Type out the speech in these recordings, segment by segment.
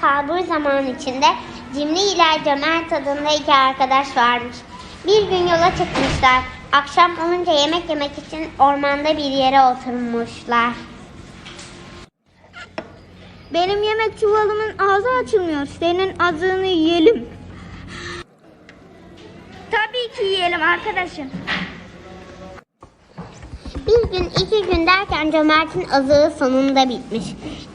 kalbur zaman içinde Cimri ile Cömert adında iki arkadaş varmış. Bir gün yola çıkmışlar. Akşam olunca yemek yemek için ormanda bir yere oturmuşlar. Benim yemek çuvalımın ağzı açılmıyor. Senin azığını yiyelim. Tabii ki yiyelim arkadaşım. Bir gün iki gün derken Cömert'in azığı sonunda bitmiş.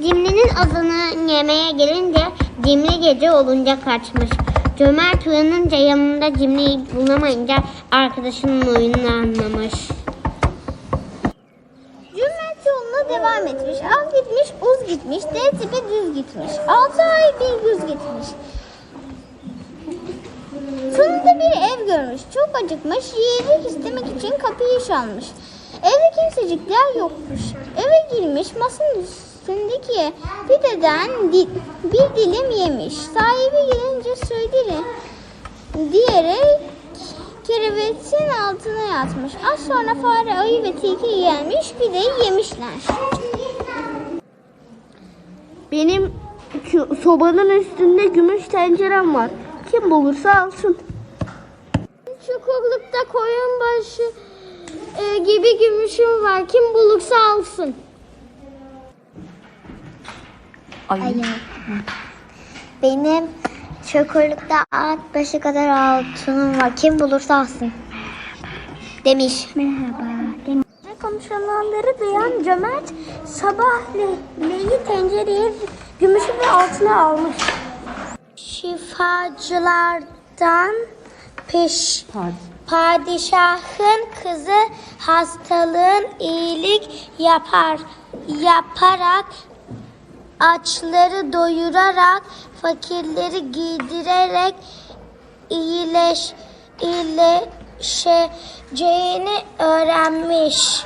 Cimri'nin azını yemeye gelince Cimri gece olunca kaçmış. Cömert uyanınca yanında Cimri'yi bulamayınca arkadaşının oyununu anlamış. Cömert yoluna devam etmiş. Al gitmiş, uz gitmiş, D tipi düz gitmiş. Altı ay bir güz gitmiş. Sonunda bir ev görmüş. Çok acıkmış. Yiyecek istemek için kapıyı çalmış. Evde kimsecikler yokmuş. Eve girmiş. Masanın üstündeki pideden di- bir dilim yemiş. Sahibi gelince söylerim diyerek kerevetin altına yatmış. Az sonra fare, ayı ve tilki gelmiş pideyi yemişler. Benim sobanın üstünde gümüş tencerem var. Kim bulursa alsın. Çukurlukta koyun başı e, gibi gümüşüm var. Kim bulursa alsın. Benim çukurlukta at başı kadar altınım var. Kim bulursa alsın. Demiş. Ne konuşulanları duyan cömert sabahleyi tencereye gümüşü ve altını almış. Şifacılardan peş padişahın kızı hastalığın iyilik yapar yaparak açları doyurarak fakirleri giydirerek iyileş iyileşeceğini öğrenmiş.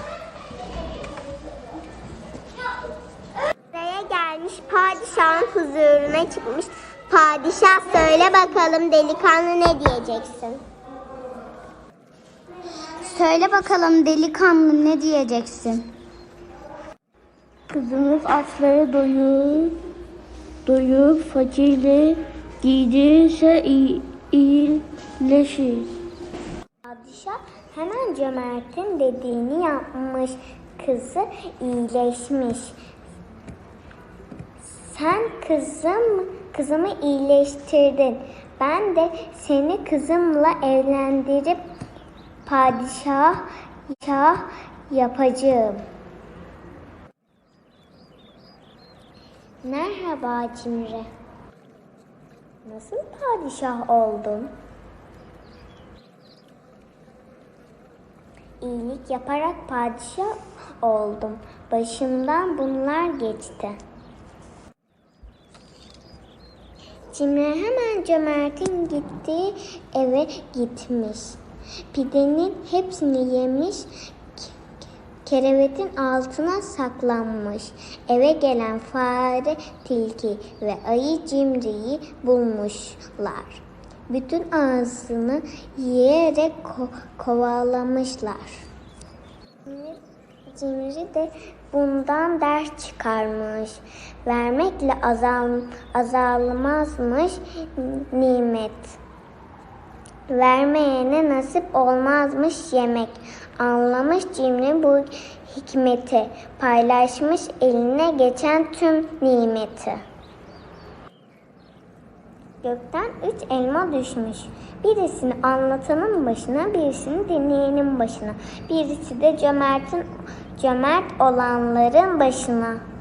Buraya gelmiş padişahın huzuruna çıkmış. Padişah söyle bakalım delikanlı ne diyeceksin? Söyle bakalım delikanlı ne diyeceksin? Kızımız açları doyup, doyup fakirle giydirirse iyi, iyileşir. Padişah hemen cömertin dediğini yapmış. Kızı iyileşmiş. Sen kızım kızımı iyileştirdin. Ben de seni kızımla evlendirip padişah şah yapacağım. Merhaba Cimri. Nasıl padişah oldun? İyilik yaparak padişah oldum. Başımdan bunlar geçti. Cimri hemen Cömert'in gittiği eve gitmiş. Pidenin hepsini yemiş, ke- kerevetin altına saklanmış. Eve gelen fare, tilki ve ayı Cimri'yi bulmuşlar. Bütün ağzını yiyerek ko- kovalamışlar. Cimri de bundan ders çıkarmış. Vermekle azal, azalmazmış nimet. Vermeyene nasip olmazmış yemek. Anlamış cimri bu hikmeti. Paylaşmış eline geçen tüm nimeti. Gökten üç elma düşmüş. Birisini anlatanın başına, birisini dinleyenin başına. Birisi de cömertin cömert olanların başına.